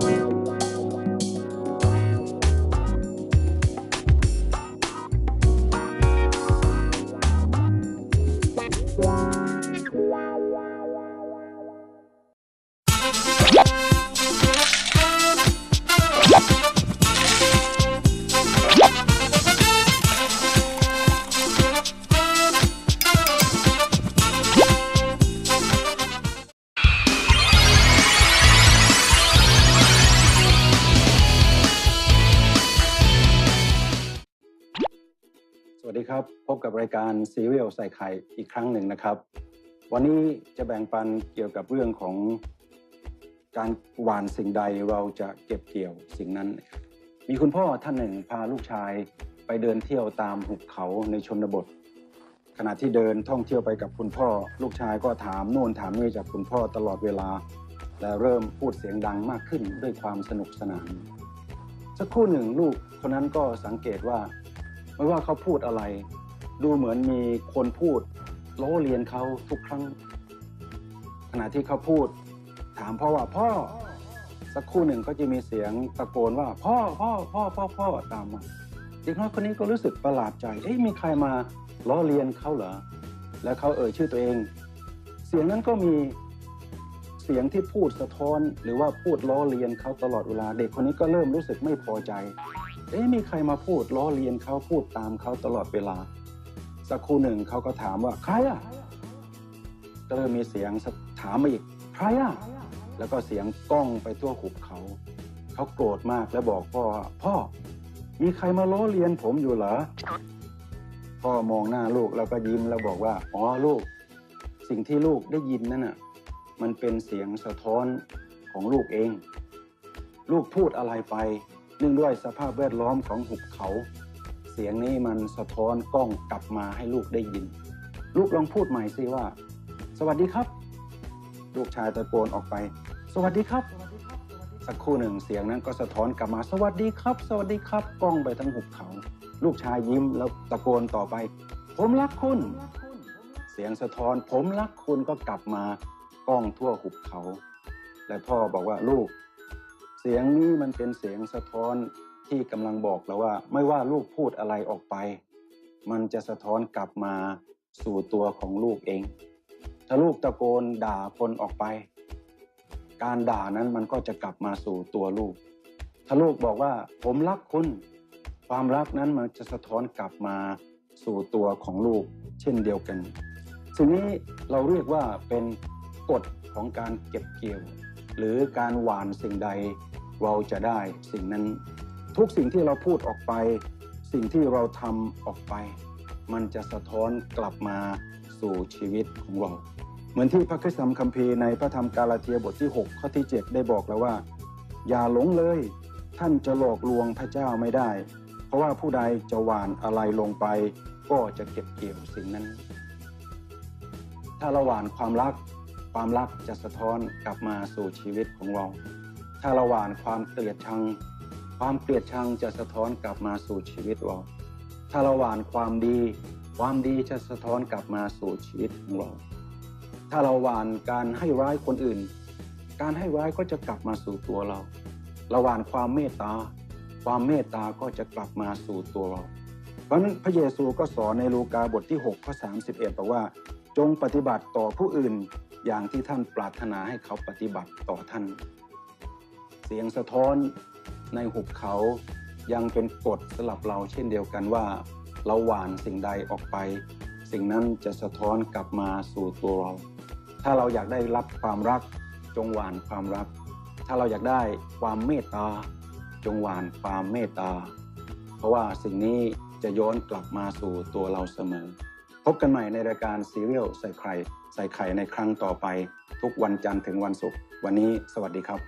ส วัสดีครับ พบกับรายการซีเรียลใส่ไข่อีกครั้งหนึ่งนะครับ วันนี้จะแบ่งปันเกี่ยวกับเรื่องของการหวานสิ่งใดเราจะเก็บเกี่ยวสิ่งนั้น มีคุณพ่อท่านหนึ่งพาลูกชายไปเดินเที่ยวตามหุบเขาในชนบท ขณะที่เดินท่องเที่ยวไปกับคุณพ่อ ลูกชายก็ถามโน่นถามนี่จากคุณพ่อตลอดเวลา และเริ่มพูดเสียงดังมากขึ้นด้วยความสนุกสนาน สักครู่หนึ่งลูกคนนั้นก็สังเกตว่า ไม่ว่าเขาพูดอะไร ดูเหมือนมีคนพูดล้อเลียนเขาทุกครั้ง ขณะที่เขาพูด ถามพ่อว่าพ่อ สักครู่หนึ่งก็จะมีเสียงตะโกนว่า พ่อพ่อพ่อพ่อพ่อตามมาเด็กน้อยคนนี้ก็รู้สึกประหลาดใจ เอ๊ะมีใครมาล้อเลียนเขาเหรอ แล้วเขาเอ่ยชื่อตัวเอง เสียงนั้นก็มีเสียงที่พูดสะท้อน หรือว่าพูดล้อเลียนเขาตลอดเวลา เด็กคนนี้ก็เริ่มรู้สึกไม่พอใจ เอ๊ะมีใครมาพูดล้อเลียนเขาพูดตามเขาตลอดเวลา สักครู่หนึ่งเขาก็ถามว่าใครอะก็เริ่มมีเสียงถามมาอีกใครอะแล้วก็เสียงก้องไปทั่วหุบเขา เขาโกรธมากแล้วบอกพ่อพ่อ มีใครมาล้อเลียนผมอยู่เหรอพ่อมองหน้าลูกแล้วก็ยิ้มแล้วบอกว่าอ๋อลูก สิ่งที่ลูกได้ยินนั่นน่ะมันเป็นเสียงสะท้อนของลูกเอง ลูกพูดอะไรไป นื่องด้วยสภาพแวดล้อมของหุบเขา เสียงนี้มันสะท้อนกล้องกลับมาให้ลูกได้ยิน ลูกลองพูดใหม่สิว่า สวัสดีครับ ลูกชายตะโกนออกไป สวัสดีครับสักครู่หนึ่งเสียงนั้นก็สะท้อนกลับมาสวัสดีครับ สวัสดีครับกล้องไปทั้งหุบเขา ลูกชายยิ้มแล้วตะโกนต่อไป ผมรักคุณ เสียงสะท้อนผมรักคุณก็กลับมากล้องทั่วหุบเขา และพ่อบอกว่าลูก เสียงนี้มันเป็นเสียงสะท้อนที่กำลังบอกเราว่า ไม่ว่าลูกพูดอะไรออกไป มันจะสะท้อนกลับมาสู่ตัวของลูกเอง ถ้าลูกตะโกนด่าคนออกไป การด่านั้นมันก็จะกลับมาสู่ตัวลูก ถ้าลูกบอกว่าผมรักคุณ ความรักนั้นมันจะสะท้อนกลับมาสู่ตัวของลูก เช่นเดียวกันสิ่งนี้เราเรียกว่าเป็นกฎของการเก็บเกี่ยว หรือการหวานสิ่งใดเราจะได้สิ่งนั้น ทุกสิ่งที่เราพูดออกไป สิ่งที่เราทำออกไป มันจะสะท้อนกลับมาสู่ชีวิตของเรา เหมือนที่พระคัมภีร์คัมภีร์ในพระธรรมกาลาเทียบทที่ 6 ข้อที่ 7 ได้บอกแล้วว่า อย่าหลงเลย ท่านจะหลอกลวงพระเจ้าไม่ได้ เพราะว่าผู้ใดจะหวานอะไรลงไป ก็จะเก็บเกี่ยวสิ่งนั้น ถ้าเราหวานความรัก ความรักจะสะท้อนกลับมาสู่ชีวิตของเรา ถ้าเราหว่านความเกลียดชัง ความเกลียดชังจะสะท้อนกลับมาสู่ชีวิตเรา ถ้าเราหว่านความดี ความดีจะสะท้อนกลับมาสู่ชีวิตของเรา ถ้าเราหว่านการให้ร้ายคนอื่น การให้ร้ายก็จะกลับมาสู่ตัวเรา เราหว่านความเมตตา ความเมตตาก็จะกลับมาสู่ตัวเรา เพราะฉะนั้นพระเยซูก็สอนในลูกาบทที่6ข้อ31บอกว่า จงปฏิบัติต่อผู้อื่น อย่างที่ท่านปรารถนาให้เขาปฏิบัติต่อท่าน เสียงสะท้อนในหุบเขายังเป็นกฎสำหรับเราเช่นเดียวกันว่า เราหวานสิ่งใดออกไป สิ่งนั้นจะสะท้อนกลับมาสู่ตัวเรา ถ้าเราอยากได้รับความรักจงหวานความรัก ถ้าเราอยากได้ความเมตตา จงหวานความเมตตา เพราะว่าสิ่งนี้จะย้อนกลับมาสู่ตัวเราเสมอ พบกันใหม่ในรายการซีเรียลใส่ไข่ใส่ไข่ในครั้งต่อไป ทุกวันจันทร์ถึงวันศุกร์วันนี้สวัสดีครับ